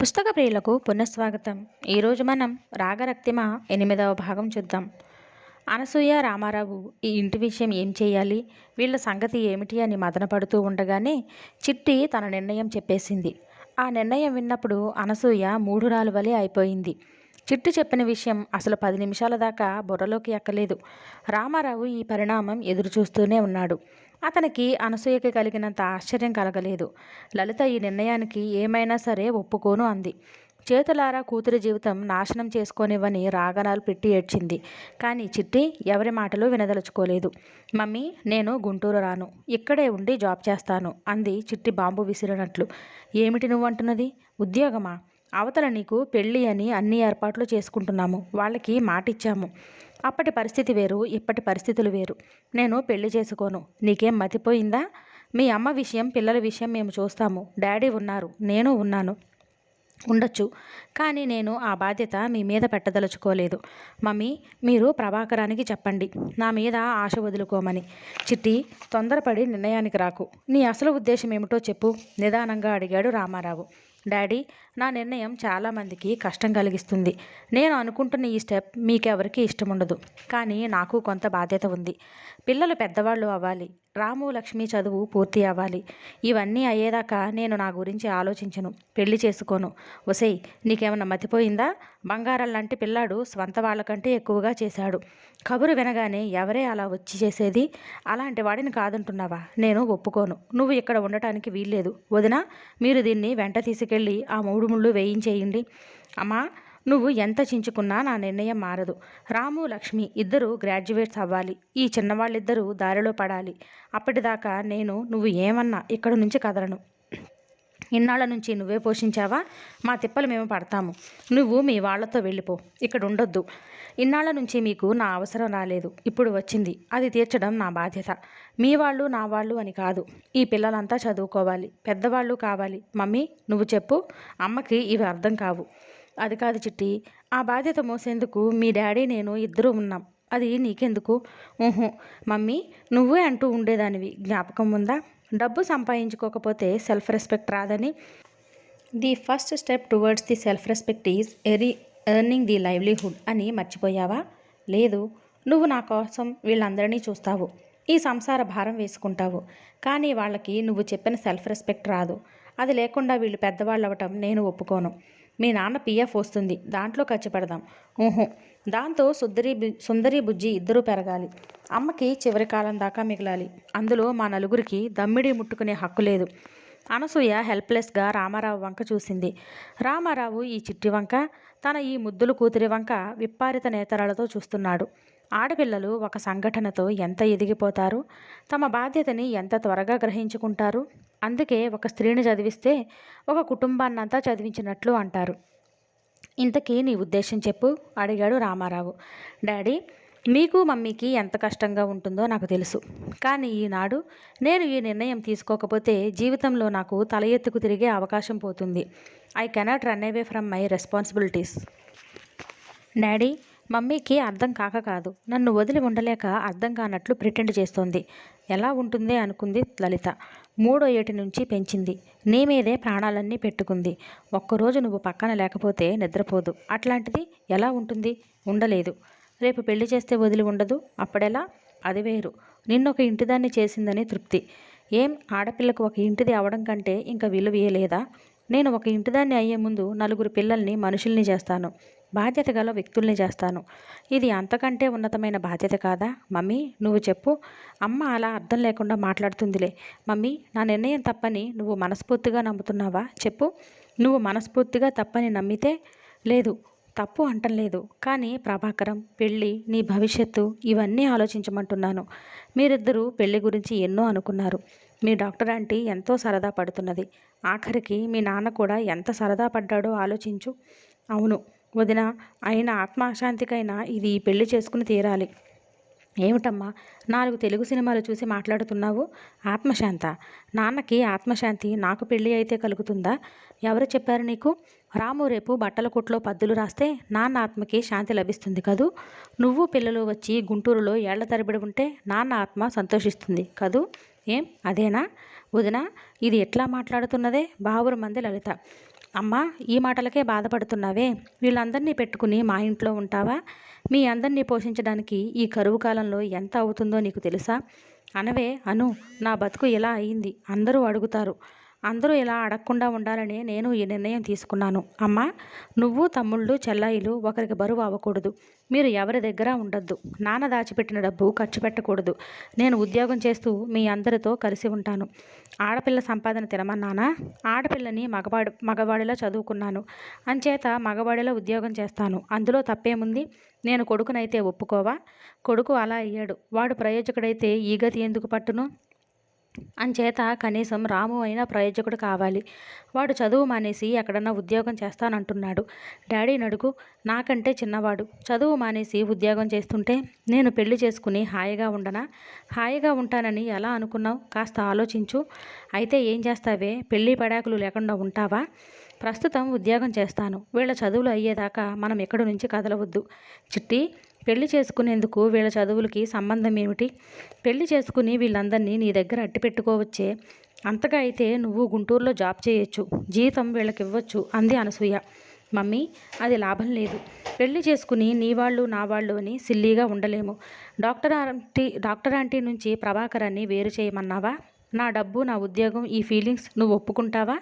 పుస్తక ప్రియులకు పునఃస్వాగతం. ఈరోజు మనం రాగరక్తిమ ఎనిమిదవ భాగం చూద్దాం. అనసూయ రామారావు ఈ ఇంటి విషయం ఏం చేయాలి? వీళ్ళ సంగతి ఏమిటి అని మదనపడుతూ ఉండగానే చిట్టి తన నిర్ణయం చెప్పేసింది. ఆ నిర్ణయం విన్నప్పుడు అనసూయ మూఢురాలు వలె అయిపోయింది. చిట్టు చెప్పిన విషయం అసలు పది నిమిషాల దాకా బుర్రలోకి ఎక్కలేదు. రామారావు ఈ పరిణామం ఎదురు చూస్తూనే ఉన్నాడు. అతనికి అనసూయకి కలిగినంత ఆశ్చర్యం కలగలేదు. లలిత ఈ నిర్ణయానికి ఏమైనా సరే ఒప్పుకోను అంది. చేతులారా కూతురి జీవితం నాశనం చేసుకోనివ్వని రాగనాలు పెట్టి ఏడ్చింది. కానీ చిట్టి ఎవరి మాటలు వినదలుచుకోలేదు. మమ్మీ నేను గుంటూరు రాను. ఇక్కడే ఉండి జాబ్ చేస్తాను అంది చిట్టి బాంబు విసిరినట్లు. ఏమిటి నువ్వు అంటున్నది? ఉద్యోగమా? అవతల నీకు పెళ్ళి అని అన్ని ఏర్పాట్లు చేసుకుంటున్నాము. వాళ్ళకి మాట ఇచ్చాము అప్పటి పరిస్థితి వేరు ఇప్పటి పరిస్థితులు వేరు. నేను పెళ్ళి చేసుకోను. నీకేం మతిపోయిందా? మీ అమ్మ విషయం పిల్లల విషయం మేము చూస్తాము. డాడీ ఉన్నారు. నేను ఉన్నాను. ఉండొచ్చు. కానీ నేను ఆ బాధ్యత మీ మీద పెట్టదలుచుకోలేదు. మమ్మీ మీరు ప్రభాకరానికి చెప్పండి. నా మీద ఆశ వదులుకోమని. చిట్టి తొందరపడి నిర్ణయానికి రాకు. నీ అసలు ఉద్దేశం ఏమిటో చెప్పు. నిదానంగా అడిగాడు రామారావు. డాడీ నా నిర్ణయం చాలామందికి కష్టం కలిగిస్తుంది. నేను అనుకుంటున్న ఈ స్టెప్ మీకెవరికి ఇష్టం ఉండదు కానీ నాకు కొంత బాధ్యత ఉంది. పిల్లలు పెద్దవాళ్ళు అవ్వాలి. రాము లక్ష్మి చదువు పూర్తి అవ్వాలి. ఇవన్నీ అయ్యేదాకా నేను నా గురించి ఆలోచించను. పెళ్ళి చేసుకోను. ఒసేయ్ నీకేమన్నా మతిపోయిందా? బంగారం లాంటి పిల్లాడు స్వంత వాళ్ళకంటే ఎక్కువగా చేశాడు. కబురు వినగానే ఎవరే అలా వచ్చి చేసేది? అలాంటి వాడిని కాదంటున్నావా? నేను ఒప్పుకోను. నువ్వు ఇక్కడ ఉండటానికి వీల్లేదు. వదినా మీరు దీన్ని వెంట తీసుకెళ్ళి ఆ మూడు ముళ్ళు వేయించేయండి అమ్మా నువ్వు ఎంత చించుకున్నా నా నిర్ణయం మారదు. రాము లక్ష్మి ఇద్దరు గ్రాడ్యుయేట్స్ అవ్వాలి. ఈ చిన్నవాళ్ళిద్దరూ దారిలో పడాలి. అప్పటిదాకా నేను నువ్వు ఏమన్నా ఇక్కడ నుంచి కదలను. ఇన్నాళ్ళ నుంచి నువ్వే పోషించావా? మా తిప్పలు మేము పడతాము. నువ్వు మీ వాళ్ళతో వెళ్ళిపో. ఇక్కడ ఉండొద్దు. ఇన్నాళ్ళ నుంచి మీకు నా అవసరం రాలేదు. ఇప్పుడు వచ్చింది. అది తీర్చడం నా బాధ్యత. మీ వాళ్ళు నా వాళ్ళు అని కాదు. ఈ పిల్లలంతా చదువుకోవాలి. పెద్దవాళ్ళు కావాలి. మమ్మీ నువ్వు చెప్పు. అమ్మకి ఇవి అర్థం కావు. అది కాదు చిట్టి. ఆ బాధ్యత మోసేందుకు మీ డాడీ నేను ఇద్దరూ ఉన్నాం. అది నీకెందుకు? ఊహు. మమ్మీ నువ్వే అంటూ ఉండేదానివి. జ్ఞాపకం ఉందా? డబ్బు సంపాదించుకోకపోతే సెల్ఫ్ రెస్పెక్ట్ రాదని. The first step towards the self respect is ఎరీ earning the livelihood అని మర్చిపోయావా? లేదు నువ్వు నా కోసం వీళ్ళందరినీ చూస్తావు. ఈ సంసార భారం వేసుకుంటావు. కానీ వాళ్ళకి నువ్వు చెప్పిన సెల్ఫ్ రెస్పెక్ట్ రాదు. అది లేకుండా వీళ్ళు పెద్దవాళ్ళు అవ్వటం నేను ఒప్పుకోను. మీ నాన్న పిఎఫ్ వస్తుంది. దాంట్లో ఖర్చు పెడదాం. ఊహు. దాంతో సుందరి సుందరి బుజ్జి ఇద్దరూ పెరగాలి. అమ్మకి చివరి కాలం దాకా మిగలాలి. అందులో మా నలుగురికి దమ్మిడి ముట్టుకునే హక్కు లేదు. అనసూయ హెల్ప్లెస్గా రామారావు వంక చూసింది. రామారావు ఈ చిట్టి వంక తన ఈ ముద్దులు కూతురి వంక విప్పారిత నేతరాలతో చూస్తున్నాడు. ఆడపిల్లలు ఒక సంఘటనతో ఎంత ఎదిగిపోతారు? తమ బాధ్యతని ఎంత త్వరగా గ్రహించుకుంటారు? అందుకే ఒక స్త్రీని చదివిస్తే ఒక కుటుంబాన్నంతా చదివించినట్లు అంటారు. ఇంతకీ నీ ఉద్దేశం చెప్పు అడిగాడు రామారావు. డాడీ మీకు మమ్మీకి ఎంత కష్టంగా ఉంటుందో నాకు తెలుసు. కానీ ఈనాడు నేను ఈ నిర్ణయం తీసుకోకపోతే జీవితంలో నాకు తల ఎత్తుకు తిరిగే అవకాశం పోతుంది. I cannot run away from my responsibilities daddy మమ్మీకి అర్థం కాక కాదు. నన్ను వదిలి ఉండలేక అర్థం కానట్లు ప్రిటెండ్ చేస్తోంది. ఎలా ఉంటుందే అనుకుంది లలిత. మూడో ఏటి నుంచి పెంచింది. నీ మీదే ప్రాణాలన్నీ పెట్టుకుంది. ఒక్కరోజు నువ్వు పక్కన లేకపోతే నిద్రపోదు. అట్లాంటిది ఎలా ఉంటుంది? ఉండలేదు. రేపు పెళ్ళి చేస్తే వదిలి ఉండదు. అప్పుడెలా? అది వేరు. నిన్నొక ఇంటిదాన్ని చేసిందని తృప్తి. ఏం? ఆడపిల్లకు ఒక ఇంటిది అవడం కంటే ఇంకా విలువేయలేదా నేను ఒక ఇంటిదాన్ని అయ్యే ముందు నలుగురు పిల్లల్ని మనుషుల్ని చేస్తాను. బాధ్యత గల వ్యక్తుల్ని చేస్తాను. ఇది అంతకంటే ఉన్నతమైన బాధ్యత కాదా? మమ్మీ నువ్వు చెప్పు. అమ్మ అలా అర్థం లేకుండా మాట్లాడుతుందిలే. మమ్మీ నా నిర్ణయం తప్పని నువ్వు మనస్ఫూర్తిగా నమ్ముతున్నావా? చెప్పు. నువ్వు మనస్ఫూర్తిగా తప్పని నమ్మితే లేదు. తప్పు అంటం లేదు. కానీ ప్రభాకరం పెళ్ళి నీ భవిష్యత్తు ఇవన్నీ ఆలోచించమంటున్నాను. మీరిద్దరూ పెళ్ళి గురించి ఎన్నో అనుకున్నారు. మీ డాక్టర్ ఆంటీ ఎంతో సరదా పడుతున్నది. ఆఖరికి మీ నాన్న కూడా ఎంత సరదా పడ్డాడో ఆలోచించు. అవును వదిన ఆయన ఆత్మశాంతికైనా ఇది ఈ పెళ్ళి చేసుకుని తీరాలి. ఏమిటమ్మా? నాలుగు తెలుగు సినిమాలు చూసి మాట్లాడుతున్నావు? ఆత్మశాంత. నాన్నకి ఆత్మశాంతి నాకు పెళ్ళి అయితే కలుగుతుందా? ఎవరు చెప్పారు నీకు? రాము రేపు బట్టల కొట్లో పద్దులు రాస్తే నాన్న ఆత్మకి శాంతి లభిస్తుంది కదూ? నువ్వు పిల్లలు వచ్చి గుంటూరులో ఏళ్ళ తరబడి ఉంటే నాన్న ఆత్మ సంతోషిస్తుంది కదూ? ఏం? అదేనా? వదిన ఇది ఎట్లా మాట్లాడుతున్నదే? బావురు మంది లలిత. అమ్మా ఈ మాటలకే బాధపడుతున్నావే. వీళ్ళందరినీ పెట్టుకుని మా ఇంట్లో ఉంటావా? మీ అందరినీ పోషించడానికి ఈ కరువు కాలంలో ఎంత అవుతుందో నీకు తెలుసా? అనవే అను నా బతుకు ఇలా అయింది. అందరూ అడుగుతారు. అందరూ ఇలా అడగకుండా ఉండాలని నేను ఈ నిర్ణయం తీసుకున్నాను. అమ్మ నువ్వు తమ్ముళ్ళు చెల్లాయిలు ఒకరికి బరువు అవ్వకూడదు. మీరు ఎవరి దగ్గర ఉండొద్దు. నాన్న దాచిపెట్టిన డబ్బు ఖర్చు పెట్టకూడదు. నేను ఉద్యోగం చేస్తూ మీ అందరితో కలిసి ఉంటాను. ఆడపిల్ల సంపాదన తినమన్నానా ఆడపిల్లని మగవాడు మగవాడిలో చదువుకున్నాను. అంచేత మగవాడిలో ఉద్యోగం చేస్తాను. అందులో తప్పేముంది? నేను కొడుకునైతే ఒప్పుకోవా? కొడుకు అలా అయ్యాడు. వాడు ప్రయోజకుడైతే ఈ గతి ఎందుకు పట్టును? అంచేత కనీసం రాము అయినా ప్రయోజకుడు కావాలి. వాడు చదువు మానేసి ఎక్కడన్నా ఉద్యోగం చేస్తానంటున్నాడు. డాడీ నడుగు నాకంటే చిన్నవాడు. చదువు మానేసి ఉద్యోగం చేస్తుంటే నేను పెళ్ళి చేసుకుని హాయిగా ఉండనా? హాయిగా ఉంటానని ఎలా అనుకున్నావు? కాస్త ఆలోచించు. అయితే ఏం చేస్తావే? పెళ్ళి పడాకులు లేకుండా ఉంటావా? ప్రస్తుతం ఉద్యోగం చేస్తాను. వీళ్ళ చదువులు అయ్యేదాకా మనం ఎక్కడి నుంచి కదలవద్దు. చిట్టి పెళ్ళి చేసుకునేందుకు వీళ్ళ చదువులకి సంబంధం ఏమిటి? పెళ్ళి చేసుకుని వీళ్ళందరినీ నీ దగ్గర అట్టి పెట్టుకోవచ్చే? అంతగా అయితే నువ్వు గుంటూరులో జాబ్ చేయొచ్చు జీతం వీళ్ళకి ఇవ్వచ్చు అంది అనసూయ. మమ్మీ అది లాభం లేదు. పెళ్ళి చేసుకుని నీ వాళ్ళు నా వాళ్ళు అని సిల్లీగా ఉండలేము. డాక్టర్ ఆంటీ డాక్టర్ ఆంటీ నుంచి ప్రభాకరాన్ని వేరు చేయమన్నావా? నా డబ్బు నా ఉద్యోగం ఈ ఫీలింగ్స్ నువ్వు ఒప్పుకుంటావా?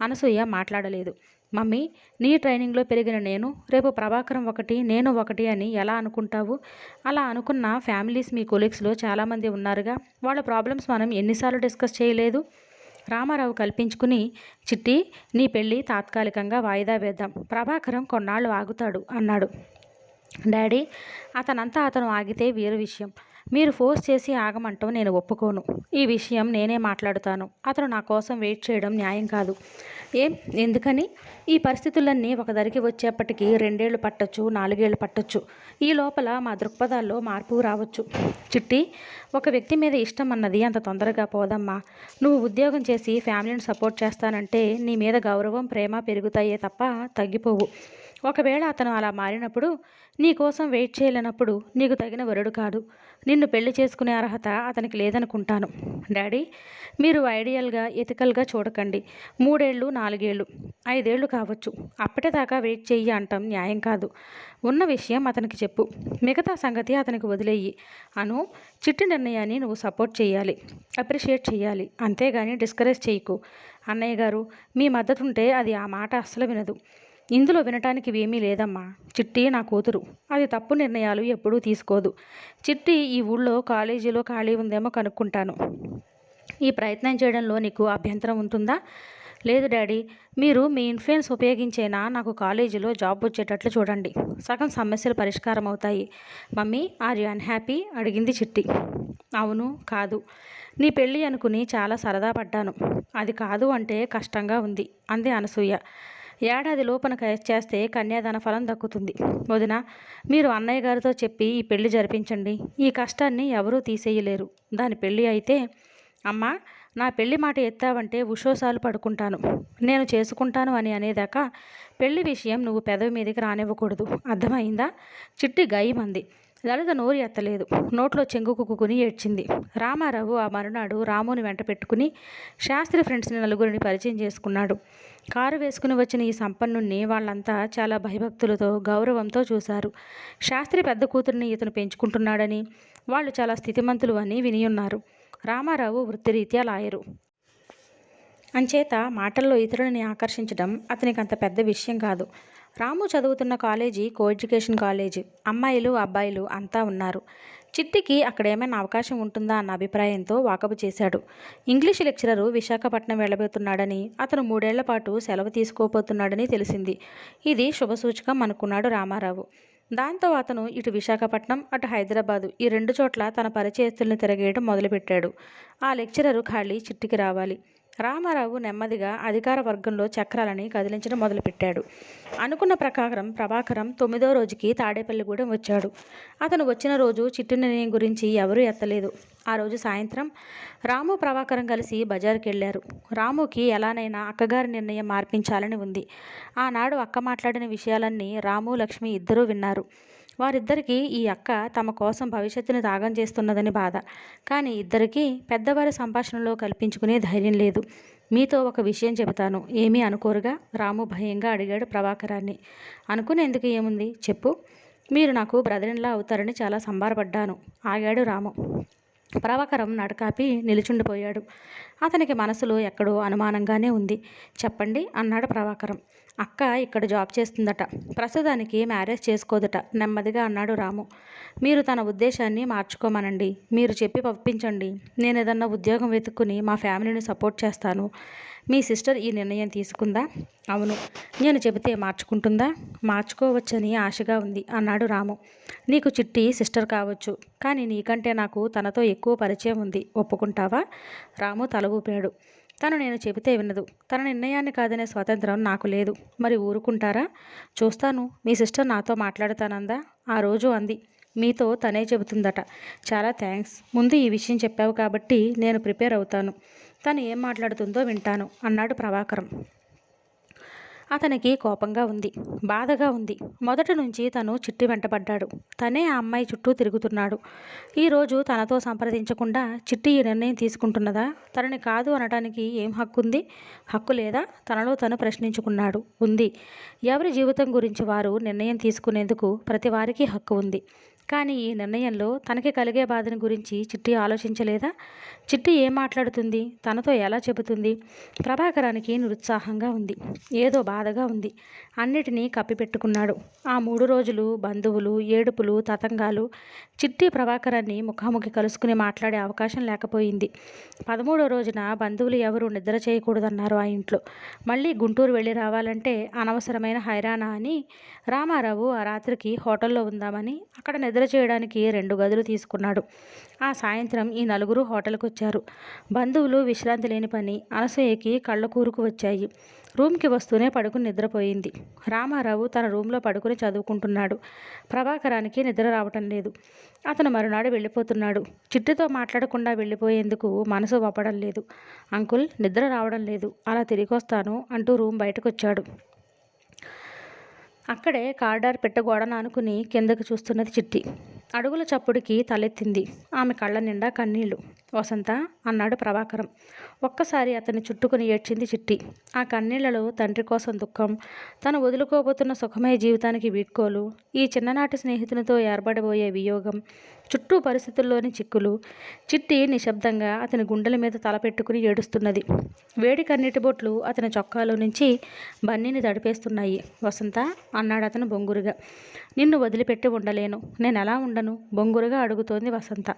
అనసూయ మాట్లాడలేదు. మమ్మీ నీ ట్రైనింగ్లో పెరిగిన నేను రేపు ప్రభాకరం ఒకటి నేను ఒకటి అని ఎలా అనుకుంటావు? అలా అనుకున్న ఫ్యామిలీస్ మీ కొలీగ్స్లో చాలామంది ఉన్నారుగా. వాళ్ళ ప్రాబ్లమ్స్ మనం ఎన్నిసార్లు డిస్కస్ చేయలేదు? రామారావు కల్పించుకుని చిట్టి నీ పెళ్ళి తాత్కాలికంగా వాయిదా వేద్దాం. ప్రభాకరం కొన్నాళ్ళు ఆగుతాడు అన్నాడు. డాడీ అతనంతా అతను ఆగితే వేరు విషయం. మీరు ఫోర్స్ చేసి ఆగమంటాం నేను ఒప్పుకోను. ఈ విషయం నేనే మాట్లాడుతాను. అతను నా కోసం వెయిట్ చేయడం న్యాయం కాదు. ఏం ఎందుకని? ఈ పరిస్థితులన్నీ ఒకదరికి వచ్చేప్పటికీ రెండేళ్ళు పట్టొచ్చు నాలుగేళ్ళు పట్టొచ్చు. ఈ లోపల మా దృక్పథాల్లో మార్పు రావచ్చు. చిట్టి ఒక వ్యక్తి మీద ఇష్టం అన్నది అంత తొందరగా పోదమ్మా. నువ్వు ఉద్యోగం చేసి ఫ్యామిలీని సపోర్ట్ చేస్తానంటే నీ మీద గౌరవం ప్రేమ పెరుగుతాయే తప్ప తగ్గిపోవు. ఒకవేళ అతను అలా మారినప్పుడు నీ కోసం వెయిట్ చేయలేనప్పుడు నీకు తగిన వరుడు కాదు. నిన్ను పెళ్ళి చేసుకునే అర్హత అతనికి లేదనుకుంటాను. డాడీ మీరు ఐడియల్గా ఎథికల్గా చూడకండి. మూడేళ్ళు నాలుగేళ్ళు. ఐదేళ్ళు కావచ్చు. అప్పటిదాకా వెయిట్ చెయ్యి అంటాం న్యాయం కాదు. ఉన్న విషయం అతనికి చెప్పు. మిగతా సంగతి అతనికి వదిలేయి. అను చిట్టి నిర్ణయాన్ని నువ్వు సపోర్ట్ చేయాలి అప్రిషియేట్ చేయాలి అంతేగాని డిస్కరేజ్ చేయకు అన్నయ్య గారు మీ మద్దతు ఉంటే అది ఆ మాట అస్సలు వినదు. ఇందులో వినటానికి ఏమీ లేదమ్మా. చిట్టి నా కూతురు. అది తప్పు నిర్ణయాలు ఎప్పుడూ తీసుకోదు. చిట్టి ఈ ఊళ్ళో కాలేజీలో ఖాళీ ఉందేమో కనుక్కుంటాను. ఈ ప్రయత్నం చేయడంలో నీకు అభ్యంతరం ఉంటుందా? లేదు డాడీ. మీరు మీ ఇన్ఫ్లుయెన్స్ ఉపయోగించేనా? నాకు కాలేజీలో జాబ్ వచ్చేటట్లు చూడండి. సగం సమస్యలు పరిష్కారం అవుతాయి. Mummy are you unhappy? అడిగింది చిట్టి. అవును కాదు. నీ పెళ్ళి అనుకుని చాలా సరదా పడ్డాను. అది కాదు అంటే కష్టంగా ఉంది. అంది అనసూయ. ఏడాది లోపల క- చేస్తే కన్యాదాన ఫలం దక్కుతుంది. వదిన మీరు అన్నయ్య గారితో చెప్పి ఈ పెళ్ళి జరిపించండి. ఈ కష్టాన్ని ఎవరూ తీసేయలేరు. దాని పెళ్ళి అయితే అమ్మా నా పెళ్ళి మాట ఎత్తావంటే ఉషోసాలు పడుకుంటాను. నేను చేసుకుంటాను అని అనేదాకా పెళ్ళి విషయం నువ్వు పెదవి మీదకి రానివ్వకూడదు. అర్థమైందా? చిట్టి గాయమంది లలిత నోరు ఎత్తలేదు. నోట్లో చెంగు కుక్కుని ఏడ్చింది. రామారావు ఆ మరునాడు రాముని వెంట పెట్టుకుని శాస్త్రి ఫ్రెండ్స్ని నలుగురిని పరిచయం చేసుకున్నాడు. కారు వేసుకుని వచ్చిన ఈ సంపన్నుణ్ణి వాళ్ళంతా చాలా భయభక్తులతో గౌరవంతో చూశారు. శాస్త్రి పెద్ద కూతుర్ని ఇతను పెంచుకుంటున్నాడని వాళ్ళు చాలా స్థితిమంతులు అని వినియున్నారు రామారావు వృత్తిరీత్యా లాయరు. అంచేత మాటల్లో ఇతరులని ఆకర్షించడం అతనికి అంత పెద్ద విషయం కాదు. రాము చదువుతున్న కాలేజీ కో ఎడ్యుకేషన్ కాలేజీ. అమ్మాయిలు అబ్బాయిలు అంతా ఉన్నారు. చిట్టికి అక్కడ ఏమైనా అవకాశం ఉంటుందా అన్న అభిప్రాయంతో వాకబు చేశాడు. ఇంగ్లీష్ లెక్చరరు విశాఖపట్నం వెళ్ళబోతున్నాడని అతను మూడేళ్ళ పాటు సెలవు తీసుకోబోతున్నాడని తెలిసింది. ఇది శుభసూచకం అనుకున్నాడు రామారావు. దాంతో అతను ఇటు విశాఖపట్నం అటు హైదరాబాదు ఈ రెండు చోట్ల తన పరిచయస్తుల్ని తిరగేయడం మొదలుపెట్టాడు. ఆ లెక్చరరు ఖాళీ చిట్టికి రావాలి. రామారావు నెమ్మదిగా అధికార వర్గంలో చక్రాలని కదిలించడం మొదలుపెట్టాడు. అనుకున్న ప్రకారం ప్రభాకరం తొమ్మిదో రోజుకి తాడేపల్లిగూడెం వచ్చాడు. అతను వచ్చిన రోజు చిట్టి నిర్ణయం గురించి ఎవరూ ఎత్తలేదు. ఆ రోజు సాయంత్రం రాము ప్రభాకరం కలిసి బజార్కి వెళ్ళారు రాముకి ఎలానైనా అక్కగారి నిర్ణయం మార్పించాలని ఉంది. ఆనాడు అక్క మాట్లాడిన విషయాలన్నీ రాము లక్ష్మి ఇద్దరూ విన్నారు. వారిద్దరికీ ఈ అక్క తమ కోసం భవిష్యత్తుని త్యాగం చేస్తున్నదని బాధ. కానీ ఇద్దరికీ పెద్దవారి సంభాషణలో కల్పించుకునే ధైర్యం లేదు. మీతో ఒక విషయం చెబుతాను. ఏమీ అనుకోరుగా? రాము భయంగా అడిగాడు ప్రభాకరాన్ని. అనుకునేందుకు ఏముంది? చెప్పు. మీరు నాకు బ్రదరిన్లా అవుతారని చాలా సంబరపడ్డాను ఆగాడు రాము. ప్రభాకరం నడకాపి నిలుచుండిపోయాడు. అతనికి మనసులో ఎక్కడో అనుమానంగానే ఉంది. చెప్పండి అన్నాడు ప్రభాకరం. అక్క ఇక్కడ జాబ్ చేస్తుందట. ప్రస్తుతానికి మ్యారేజ్ చేసుకోదట. నెమ్మదిగా అన్నాడు రాము. మీరు తన ఉద్దేశాన్ని మార్చుకోమనండి. మీరు చెప్పి పంపించండి. నేను ఏదన్నా ఉద్యోగం వెతుక్కుని మా ఫ్యామిలీని సపోర్ట్ చేస్తాను. మీ సిస్టర్ ఈ నిర్ణయం తీసుకుందా? అవును. నేను చెబితే మార్చుకుంటుందా? మార్చుకోవచ్చని ఆశగా ఉంది అన్నాడు రాము. నీకు చిట్టి సిస్టర్ కావచ్చు. కానీ నీకంటే నాకు తనతో ఎక్కువ పరిచయం ఉంది. ఒప్పుకుంటావా? రాము తల ఊపాడు తను నేను చెబితే వినదు. తన నిర్ణయాన్ని కాదనే స్వాతంత్రం నాకు లేదు. మరి ఊరుకుంటారా? చూస్తాను. మీ సిస్టర్ నాతో మాట్లాడుతానందా? ఆ రోజు అంది. మీతో తనే చెబుతుందట. చాలా థ్యాంక్స్. ముందు ఈ విషయం చెప్పావు కాబట్టి నేను ప్రిపేర్ అవుతాను. తను ఏం మాట్లాడుతుందో వింటాను అన్నాడు ప్రభాకరం. అతనికి కోపంగా ఉంది. బాధగా ఉంది. మొదటి నుంచి తను చిట్టి వెంటబడ్డాడు. తనే ఆ అమ్మాయి చుట్టూ తిరుగుతున్నాడు. ఈరోజు తనతో సంప్రదించకుండా చిట్టి ఈ నిర్ణయం తీసుకుంటున్నదా? తనని కాదు అనడానికి ఏం హక్కు ఉంది హక్కు లేదా? తనలో తను ప్రశ్నించుకున్నాడు. ఉంది. ఎవరి జీవితం గురించి వారు నిర్ణయం తీసుకునేందుకు ప్రతి వారికి హక్కు ఉంది. కానీ ఈ నిర్ణయంలో తనకి కలిగే బాధను గురించి చిట్టి ఆలోచించలేదా? చిట్టి ఏం మాట్లాడుతుంది? తనతో ఎలా చెబుతుంది? ప్రభాకరానికి నిరుత్సాహంగా ఉంది. ఏదో బాధగా ఉంది. అన్నిటినీ కప్పిపెట్టుకున్నాడు. ఆ మూడు రోజులు బంధువులు ఏడుపులు తతంగాలు చిట్టి ప్రభాకరాన్ని ముఖాముఖి కలుసుకుని మాట్లాడే అవకాశం లేకపోయింది. పదమూడో రోజున బంధువులు ఎవరు నిద్ర చేయకూడదన్నారు ఆ ఇంట్లో. మళ్ళీ గుంటూరు వెళ్ళి రావాలంటే అనవసరమైన హైరానా అని రామారావు ఆ రాత్రికి హోటల్లో ఉందామని అక్కడ నిద్ర చేయడానికి రెండు గదులు తీసుకున్నాడు. ఆ సాయంత్రం ఈ నలుగురు హోటల్కి వచ్చారు బంధువులు విశ్రాంతి లేని పని అనసూయకి కళ్ళ కూరుకు వచ్చాయి. రూమ్కి వస్తూనే పడుకుని నిద్రపోయింది. రామారావు తన రూమ్లో పడుకుని చదువుకుంటున్నాడు. ప్రభాకరానికి నిద్ర రావటం లేదు. అతను మరునాడు వెళ్ళిపోతున్నాడు. చిట్టుతో మాట్లాడకుండా వెళ్ళిపోయేందుకు మనసు ఒప్పడం లేదు. అంకుల్ నిద్ర రావడం లేదు. అలా తిరిగి వస్తాను అంటూ రూమ్ బయటకు వచ్చాడు అక్కడే కార్డార్ పెట్టగోడను ఆనుకుని కిందకు చూస్తున్నది చిట్టి. అడుగుల చప్పుడుకి తలెత్తింది. ఆమె కళ్ళ నిండా కన్నీళ్ళు. వసంత! అన్నాడు ప్రభాకరం. ఒక్కసారి అతన్ని చుట్టుకుని ఏడ్చింది చిట్టి. ఆ కన్నీళ్ళలో తండ్రి కోసం దుఃఖం తను వదులుకోబోతున్న సుఖమయ జీవితానికి వీడ్కోలు ఈ చిన్ననాటి స్నేహితునితో ఏర్పడబోయే వియోగం చుట్టూ పరిస్థితుల్లోని చిక్కులు. చిట్టి నిశ్శబ్దంగా అతని గుండెల మీద తలపెట్టుకుని ఏడుస్తున్నది. వేడి కన్నీటి బొట్లు అతని చొక్కాలో నుంచి బన్నీని తడిపేస్తున్నాయి. వసంత అన్నాడు అతను బొంగురుగా. నిన్ను వదిలిపెట్టి ఉండలేను. నేను ఎలా ఉండను? బొంగురుగా అడుగుతోంది వసంత.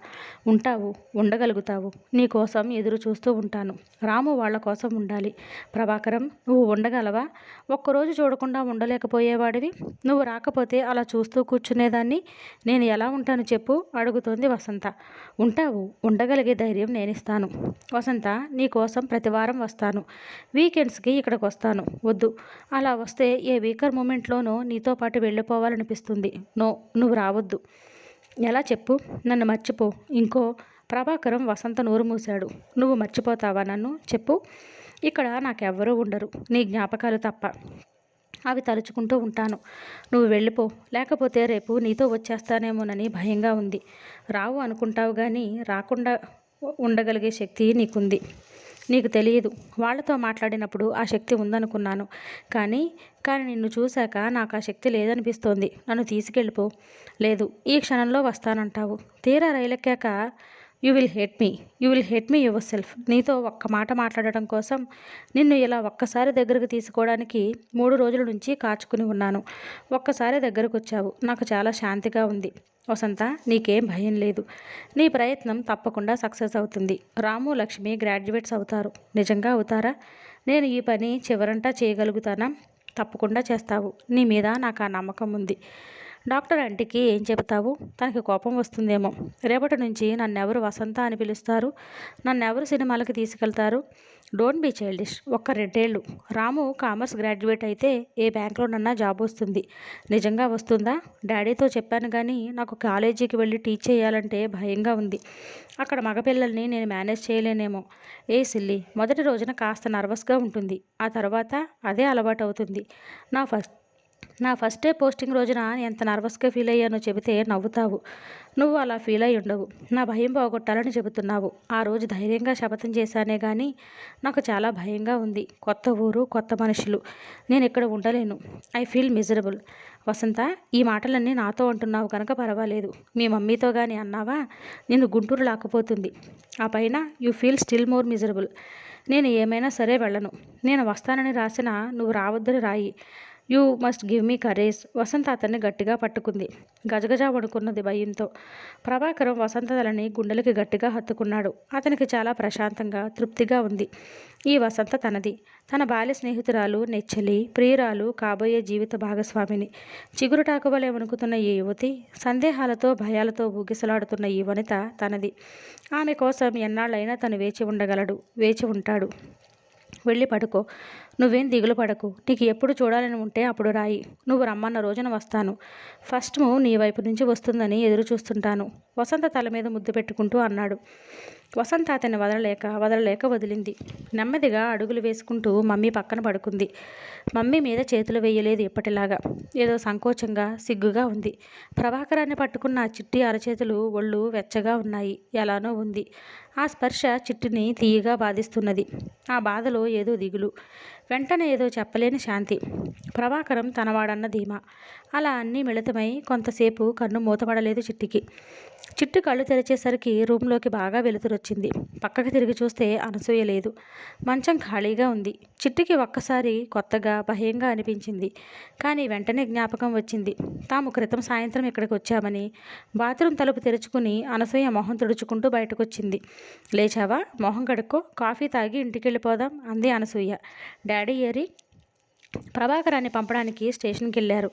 ఉంటావు ఉండగలుగుతావు. నీ కోసం ఎదురు చూస్తూ ఉంటాను. రాము వాళ్ళ కోసం ఉండాలి. ప్రభాకరం నువ్వు ఉండగలవా? ఒక్కరోజు చూడకుండా ఉండలేకపోయేవాడివి. నువ్వు రాకపోతే అలా చూస్తూ కూర్చునేదాన్ని. నేను ఎలా ఉంటాను చెప్పు అడుగుతోంది వసంత. ఉంటావు ఉండగలిగే ధైర్యం నేనిస్తాను. వసంత నీ కోసం ప్రతివారం వస్తాను. వీకెండ్స్కి ఇక్కడికి వస్తాను. వద్దు. అలా వస్తే ఏ వీకర్ మూమెంట్లోనో నీతో పాటు వెళ్ళిపోవాలనిపిస్తుంది. నో నువ్వు రావద్దు. ఎలా చెప్పు? నన్ను మర్చిపో. ఇంకో ప్రభాకరం వసంత నోరు మూశాడు. నువ్వు మర్చిపోతావా నన్ను? చెప్పు. ఇక్కడ నాకెవ్వరూ ఉండరు. నీ జ్ఞాపకాలు తప్ప. అవి తలుచుకుంటూ ఉంటాను. నువ్వు వెళ్ళిపో. లేకపోతే రేపు నీతో వచ్చేస్తానేమోనని భయంగా ఉంది. రావు అనుకుంటావు కానీ రాకుండా ఉండగలిగే శక్తి నీకుంది. నీకు తెలియదు. వాళ్ళతో మాట్లాడినప్పుడు ఆ శక్తి ఉందనుకున్నాను. కానీ కానీ నిన్ను చూశాక నాకు ఆ శక్తి లేదనిపిస్తోంది. నన్ను తీసుకెళ్ళిపో. లేదు ఈ క్షణంలో వస్తానంటావు. తీరా రైలెక్కాక you will hate me. You will hate me yourself. నీతో ఒక్క మాట మాట్లాడటం కోసం నిన్ను ఇలా ఒక్కసారి దగ్గరకు తీసుకోవడానికి మూడు రోజుల నుంచి కాచుకుని ఉన్నాను. ఒక్కసారి దగ్గరకు వచ్చావు నాకు చాలా శాంతిగా ఉంది. వసంత నీకేం భయం లేదు. నీ ప్రయత్నం తప్పకుండా సక్సెస్ అవుతుంది. రాము లక్ష్మి గ్రాడ్యుయేట్స్ అవుతారు. నిజంగా అవుతారా? నేను ఈ పని చివరంటా చేయగలుగుతానా? తప్పకుండా చేస్తావు. నీ మీద నాకు ఆ నమ్మకం ఉంది. డాక్టర్ అంటికి ఏం చెబుతావు? తనకి కోపం వస్తుందేమో. రేపటి నుంచి నన్నెవరు వసంత అని పిలుస్తారు? నన్నెవరు సినిమాలకి తీసుకెళ్తారు? Don't be childish. ఒక్క రెండేళ్ళు. రాము కామర్స్ గ్రాడ్యుయేట్ అయితే ఏ బ్యాంక్లోనన్నా జాబ్ వస్తుంది. నిజంగా వస్తుందా? డాడీతో చెప్పాను కానీ నాకు కాలేజీకి వెళ్ళి టీచ్ చేయాలంటే భయంగా ఉంది. అక్కడ మగపిల్లల్ని నేను మేనేజ్ చేయలేనేమో. ఏ సిల్లి మొదటి రోజున కాస్త నర్వస్గా ఉంటుంది. ఆ తర్వాత అదే అలవాటు అవుతుంది నా ఫస్ట్ నా ఫస్ట్ డే పోస్టింగ్ రోజున ఎంత నర్వస్గా ఫీల్ అయ్యానో చెబితే నవ్వుతావు. నువ్వు అలా ఫీల్ అయి ఉండవు. నా భయం పోగొట్టాలని చెబుతున్నావు. ఆ రోజు ధైర్యంగా శపథం చేశానే కానీ నాకు చాలా భయంగా ఉంది. కొత్త ఊరు కొత్త మనుషులు. నేను ఇక్కడ ఉండలేను. I feel miserable. వసంత ఈ మాటలన్నీ నాతో అంటున్నావు కనుక పర్వాలేదు. మీ మమ్మీతో కానీ అన్నావా? నేను గుంటూరు లాక్కపోతుంది. ఆ పైన you feel still more miserable. నేను ఏమైనా సరే వెళ్ళను. నేను వస్తానని రాసిన నువ్వు రావద్దని రాయి. You must give me courage. Vasantha అతన్ని గట్టిగా పట్టుకుంది. గజగజ వణుకున్నది భయంతో. ప్రభాకరం వసంత తలని గుండెలకి గట్టిగా హత్తుకున్నాడు. అతనికి చాలా ప్రశాంతంగా తృప్తిగా ఉంది. ఈ వసంత తనది. తన బాల్య స్నేహితురాలు నెచ్చలి ప్రియురాలు కాబోయే జీవిత భాగస్వామిని. చిగురుటాకు వలె వణుకుతున్న ఈ యువతి సందేహాలతో భయాలతో ఊగిసలాడుతున్న ఈ వనిత తనది. ఆమె కోసం ఎన్నాళ్ళైనా తను వేచి ఉండగలడు వేచి ఉంటాడు. వెళ్ళి పడుకో. నువ్వేం దిగులు పడకు. నీకు ఎప్పుడు చూడాలని ఉంటే అప్పుడు రాయి. నువ్వు రమ్మన్న రోజున వస్తాను. ఫస్ట్ మూవ్ నీ వైపు నుంచి వస్తుందని ఎదురు చూస్తుంటాను వసంత తల మీద ముద్దు పెట్టుకుంటూ అన్నాడు. వసంత అతన్ని వదలలేక వదలలేక వదిలింది. నెమ్మదిగా అడుగులు వేసుకుంటూ మమ్మీ పక్కన పడుకుంది. మమ్మీ మీద చేతులు వేయలేదు ఎప్పటిలాగా. ఏదో సంకోచంగా సిగ్గుగా ఉంది. ప్రభాకరాన్ని పట్టుకున్న చిట్టి అరచేతులు ఒళ్ళు వెచ్చగా ఉన్నాయి. ఎలానో ఉంది. ఆ స్పర్శ చిట్టిని తీయగా బాధిస్తున్నది. ఆ బాధలో ఏదో దిగులు. వెంటనే ఏదో చెప్పలేని శాంతి. ప్రభాకరం తనవాడన్న ధీమా. అలా అన్నీ మిళితమై కొంతసేపు కన్ను మూతపడలేదు చిట్టికి. చిట్టు కళ్ళు తెరిచేసరికి రూమ్లోకి బాగా వెలుతురొచ్చింది పక్కకి తిరిగి చూస్తే అనసూయ లేదు. మంచం ఖాళీగా ఉంది. చిట్టుకి ఒక్కసారి కొత్తగా భయంగా అనిపించింది. కానీ వెంటనే జ్ఞాపకం వచ్చింది. తాము క్రితం సాయంత్రం ఇక్కడికి వచ్చామని బాత్రూమ్ తలుపు తెరుచుకుని అనసూయ మొహం తుడుచుకుంటూ బయటకొచ్చింది. లేచావా? మొహం కడుక్కో. కాఫీ తాగి ఇంటికి వెళ్ళిపోదాం అంది అనసూయ. డాడీ ఏరి ప్రభాకరాన్ని పంపడానికి స్టేషన్కి వెళ్ళారు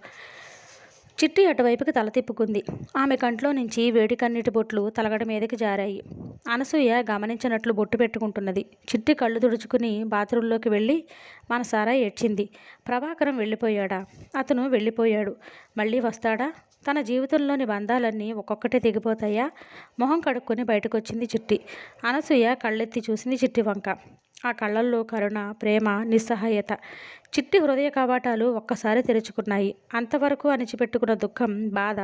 చిట్టి అటువైపుకి తల తిప్పుకుంది. ఆమె కంట్లో నుంచి వేడి కన్నీటి బొట్లు తలగడ మీదకి జారాయి. అనసూయ గమనించినట్లు బొట్టు పెట్టుకుంటున్నది. చిట్టి కళ్ళు తుడుచుకుని బాత్రూంలోకి వెళ్ళి మనసారా ఏడ్చింది. ప్రభాకరం వెళ్ళిపోయాడా? అతను వెళ్ళిపోయాడు. మళ్ళీ వస్తాడా? తన జీవితంలోని బంధాలన్నీ ఒక్కొక్కటే తెగిపోతాయా? మొహం కడుక్కొని బయటకొచ్చింది చిట్టి. అనసూయ కళ్ళెత్తి చూసింది చిట్టి వంక. ఆ కళ్ళల్లో కరుణ ప్రేమ నిస్సహాయత. చిట్టి హృదయ కవాటాలు ఒక్కసారి తెరుచుకున్నాయి. అంతవరకు అణిచిపెట్టుకున్న దుఃఖం బాధ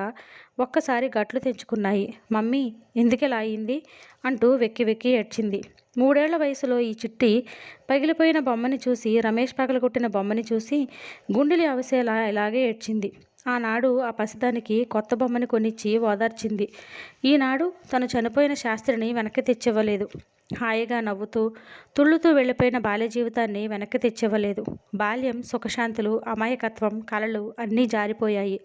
ఒక్కసారి గట్లు తెంచుకున్నాయి. మమ్మీ ఎందుకెలా అయింది? అంటూ వెక్కి వెక్కి ఏడ్చింది. మూడేళ్ళ వయసులో ఈ చిట్టి పగిలిపోయిన బొమ్మని చూసి రమేష్ పగలగొట్టిన బొమ్మని చూసి గుండెలు అవసేలా ఇలాగే ఏడ్చింది. ఆనాడు ఆ పసిదానికి కొత్త బొమ్మని కొనిచ్చి ఓదార్చింది. ఈనాడు తను చనిపోయిన శాస్త్రిని వెనక్కి తెచ్చివ్వలేదు. హాయిగా నవ్వుతూ తుళ్ళుతూ వెళ్ళిపోయిన బాల్య జీవితాన్ని వెనక్కి తెచ్చివ్వలేదు. బాల్యం సుఖశాంతులు అమాయకత్వం కలలు అన్నీ జారిపోయాయి.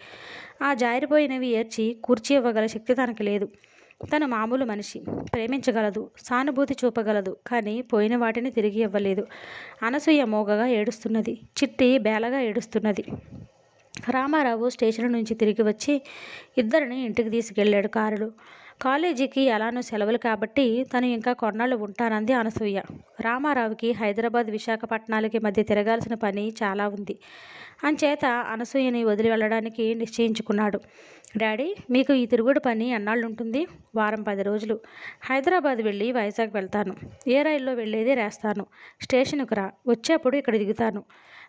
ఆ జారిపోయినవి ఏర్చి కూర్చి ఇవ్వగల శక్తి తనకి లేదు. తను మామూలు మనిషి ప్రేమించగలదు సానుభూతి చూపగలదు కానీ పోయిన వాటిని తిరిగి ఇవ్వలేదు. అనసూయ మోగగా ఏడుస్తున్నది చిట్టి బేలగా ఏడుస్తున్నది. రామారావు స్టేషన్ నుంచి తిరిగి వచ్చి ఇద్దరిని ఇంటికి తీసుకెళ్ళాడు కారులో. కాలేజీకి ఎలానో సెలవులు కాబట్టి తను ఇంకా కొన్నాళ్ళు ఉంటానంది అనసూయ. రామారావుకి హైదరాబాద్ విశాఖపట్నాలకి మధ్య తిరగాల్సిన పని చాలా ఉంది. అంచేత అనసూయని వదిలి వెళ్ళడానికి నిశ్చయించుకున్నాడు. డాడీ మీకు ఈ తిరుగుడు పని ఎన్నాళ్ళు ఉంటుంది వారం పది రోజులు. హైదరాబాద్ వెళ్ళి వైజాగ్ వెళ్తాను. ఏ రైల్లో వెళ్ళేది రాస్తాను. స్టేషన్కు రా. వచ్చేప్పుడు ఇక్కడ దిగుతాను.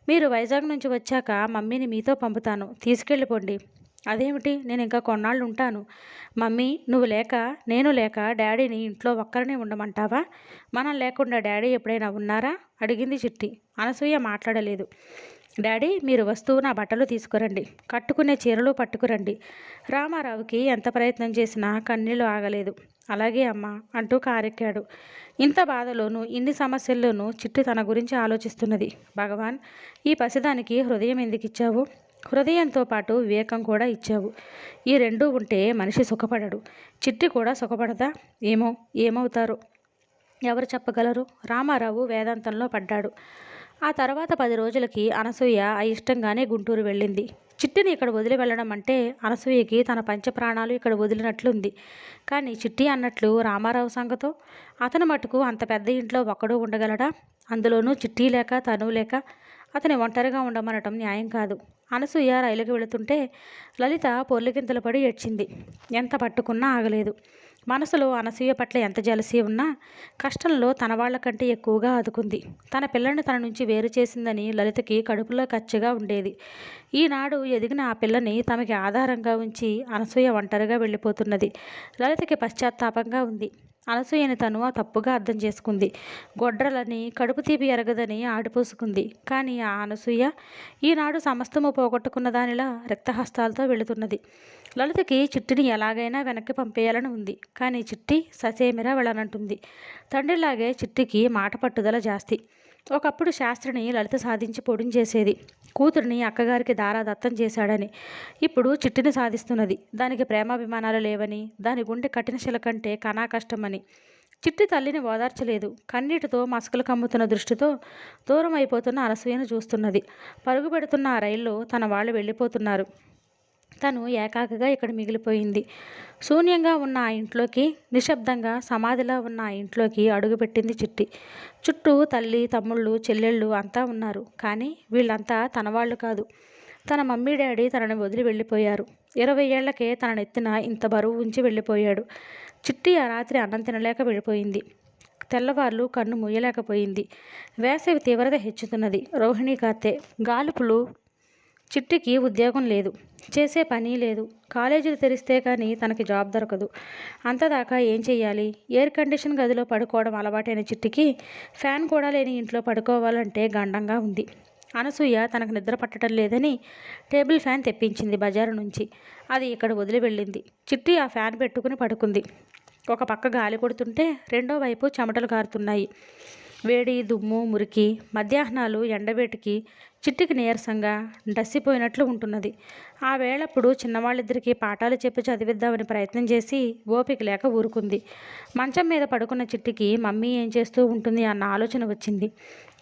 మీరు వైజాగ్ నుంచి వచ్చాక మమ్మీని మీతో పంపుతాను. తీసుకెళ్ళిపోండి. అదేమిటి? నేను ఇంకా కొన్నాళ్ళు ఉంటాను మమ్మీ నువ్వు లేక నేను లేక డాడీని ఇంట్లో ఒక్కరినే ఉండమంటావా? మనం లేకుండా డాడీ ఎప్పుడైనా ఉన్నారా? అడిగింది చిట్టి. అనసూయ మాట్లాడలేదు. డాడీ మీరు వస్తువు నా బట్టలు తీసుకురండి. కట్టుకునే చీరలు పట్టుకురండి. రామారావుకి ఎంత ప్రయత్నం చేసినా కన్నీళ్ళు ఆగలేదు. అలాగే అమ్మా అంటూ కారెక్కాడు. ఇంత బాధలోనూ ఇన్ని సమస్యల్లోనూ చిట్టి తన గురించి ఆలోచిస్తున్నది. భగవాన్ ఈ పసిదానికి హృదయం ఎందుకు ఇచ్చావు? హృదయంతో పాటు వివేకం కూడా ఇచ్చావు. ఈ రెండూ ఉంటే మనిషి సుఖపడడు. చిట్టి కూడా సుఖపడదా? ఏమో ఏమవుతారు? ఎవరు చెప్పగలరు? రామారావు వేదాంతంలో పడ్డాడు. ఆ తర్వాత పది రోజులకి అనసూయ అయిష్టంగానే గుంటూరు వెళ్ళింది. చిట్టిని ఇక్కడ వదిలి వెళ్ళడం అంటే అనసూయకి తన పంచప్రాణాలు ఇక్కడ వదిలినట్లుంది. కానీ చిట్టి అన్నట్లు రామారావు సంగతో? అతను మటుకు అంత పెద్ద ఇంట్లో ఒక్కడూ ఉండగలడా? అందులోనూ చిట్టి లేక తను లేక అతని ఒంటరిగా ఉండమనటం న్యాయం కాదు. అనసూయ రైలుకి వెళుతుంటే లలిత పొర్లిగింతలు పడి ఏడ్చింది. ఎంత పట్టుకున్నా ఆగలేదు. మనసులో అనసూయ పట్ల ఎంత జలసి ఉన్నా కష్టంలో తన వాళ్ళకంటే ఎక్కువగా ఆదుకుంది. తన పిల్లని తన నుంచి వేరు చేసిందని లలితకి కడుపులో ఖర్చుగా ఉండేది. ఈనాడు ఎదిగిన ఆ పిల్లని తమకి ఆధారంగా ఉంచి అనసూయ ఒంటరిగా వెళ్ళిపోతున్నది. లలితకి పశ్చాత్తాపంగా ఉంది. అనసూయని తను ఆ తప్పుగా అర్థం చేసుకుంది. గొడ్రలని కడుపు తీపి ఎరగదని ఆడిపోసుకుంది. కానీ ఆ అనసూయ ఈనాడు సమస్తము పోగొట్టుకున్న దానిలా రక్తహస్తాలతో వెళుతున్నది. లలితకి చిట్టిని ఎలాగైనా వెనక్కి పంపేయాలని ఉంది. కానీ చిట్టి ససేమిరా వెళ్ళనంటుంది. తండ్రిలాగే చిట్టికి మాట పట్టుదల జాస్తి. ఒకప్పుడు శాస్త్రిని లలిత సాధించి పొడించేసేది కూతురిని అక్కగారికి దారాదత్తం చేశాడని. ఇప్పుడు చిట్టిని సాధిస్తున్నది. దానికి ప్రేమాభిమానాలు లేవని దాని గుండె కఠిన శిల కంటే కనా కష్టమని చిట్టి తల్లిని ఓదార్చలేదు. కన్నీటితో మసకలు కమ్ముతున్న దృష్టితో దూరం అయిపోతున్న అనసూయను చూస్తున్నది. పరుగు పెడుతున్న ఆ రైల్లో తన వాళ్ళు వెళ్ళిపోతున్నారు. తను ఏకాకగా ఇక్కడ మిగిలిపోయింది. శూన్యంగా ఉన్న ఆ ఇంట్లోకి నిశ్శబ్దంగా సమాధిలా ఉన్న ఆ ఇంట్లోకి అడుగుపెట్టింది చిట్టి. చుట్టూ తల్లి తమ్ముళ్ళు చెల్లెళ్ళు అంతా ఉన్నారు. కానీ వీళ్ళంతా తన వాళ్ళు కాదు. తన మమ్మీ డాడీ తనని వదిలి వెళ్ళిపోయారు. ఇరవై ఏళ్ళకే తననెత్తిన ఇంత బరువు ఉంచి వెళ్ళిపోయాడు. చిట్టి ఆ రాత్రి అన్నం తినలేక వెళ్ళిపోయింది. తెల్లవార్లు కన్ను మూయలేకపోయింది. వేసవి తీవ్రత హెచ్చుతున్నది. రోహిణి కాతే గాలుపులు చిట్టికి ఉద్యోగం లేదు. చేసే పని లేదు. కాలేజీలు తెరిస్తే కానీ తనకి జాబ్ దొరకదు. అంతదాకా ఏం చేయాలి ఎయిర్ కండిషన్ గదిలో పడుకోవడం అలవాటైన చిట్టికి ఫ్యాన్ కూడా లేని ఇంట్లో పడుకోవాలంటే గండంగా ఉంది. అనసూయ తనకు నిద్ర పట్టడం లేదని టేబుల్ ఫ్యాన్ తెప్పించింది బజారు నుంచి. అది ఇక్కడ వదిలి వెళ్ళింది. చిట్టి ఆ ఫ్యాన్ పెట్టుకుని పడుకుంది. ఒక పక్క గాలి కొడుతుంటే రెండో వైపు చెమటలు కారుతున్నాయి వేడి దుమ్ము మురికి మధ్యాహ్నాలు ఎండవేటికి చిట్టికి నీరసంగా డస్సిపోయినట్లు ఉంటున్నది. ఆ వేళప్పుడు చిన్నవాళ్ళిద్దరికీ పాఠాలు చెప్పి చదివిద్దామని ప్రయత్నం చేసి ఓపిక లేక ఊరుకుంది. మంచం మీద పడుకున్న చిట్టికి మమ్మీ ఏం చేస్తూ ఉంటుంది? అన్న ఆలోచన వచ్చింది.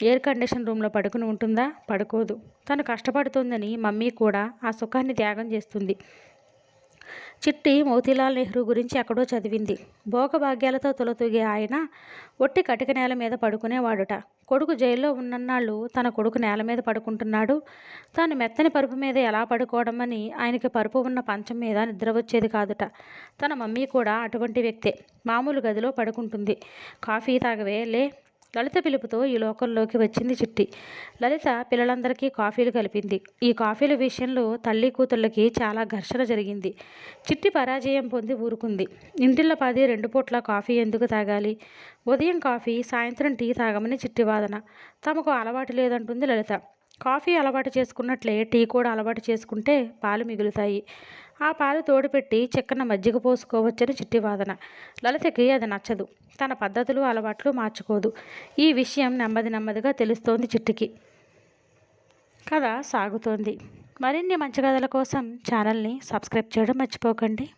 ఎయిర్ కండిషన్ రూమ్లో పడుకుని ఉంటుందా? పడుకోదు. తను కష్టపడుతోందని మమ్మీ కూడా ఆ సుఖాన్ని త్యాగం చేస్తుంది. చిట్టి మోతీలాల్ నెహ్రూ గురించి ఎక్కడో చదివింది. భోగభాగ్యాలతో తులతూగే ఆయన ఒట్టి కటిక నేల మీద పడుకునేవాడుట. కొడుకు జైల్లో ఉన్నన్నాళ్ళు తన కొడుకు నేల మీద పడుకుంటున్నాడు. తాను మెత్తని పరుపు మీద ఎలా పడుకోవడమని ఆయనకి పరుపు ఉన్న పంచం మీద నిద్ర వచ్చేది కాదుట. తన మమ్మీ కూడా అటువంటి వ్యక్తే. మామూలు గదిలో పడుకుంటుంది. కాఫీ తాగవే లే. లలిత పిలుపుతో ఈ లోకంలోకి వచ్చింది చిట్టి. లలిత పిల్లలందరికీ కాఫీలు కలిపింది. ఈ కాఫీల విషయంలో తల్లి కూతుళ్ళకి చాలా ఘర్షణ జరిగింది. చిట్టి పరాజయం పొంది ఊరుకుంది. ఇంటిళ్ళ పాది రెండు పూట్ల కాఫీ ఎందుకు తాగాలి? ఉదయం కాఫీ సాయంత్రం టీ తాగమని చిట్టి వాదన. తమకు అలవాటు లేదంటుంది లలిత. కాఫీ అలవాటు చేసుకున్నట్లే టీ కూడా అలవాటు చేసుకుంటే పాలు మిగులుతాయి. ఆ పాలు తోడుపెట్టి చిక్కన మజ్జిగ పోసుకోవచ్చని చిట్టి వాదన లలితకి అది నచ్చదు. తన పద్ధతులు అలవాట్లు మార్చుకోదు. ఈ విషయం నెమ్మది నెమ్మదిగా తెలుస్తోంది చిట్టికి. కథ సాగుతోంది. మరిన్ని మంచి కథల కోసం ఛానల్ని సబ్స్క్రైబ్ చేయడం మర్చిపోకండి.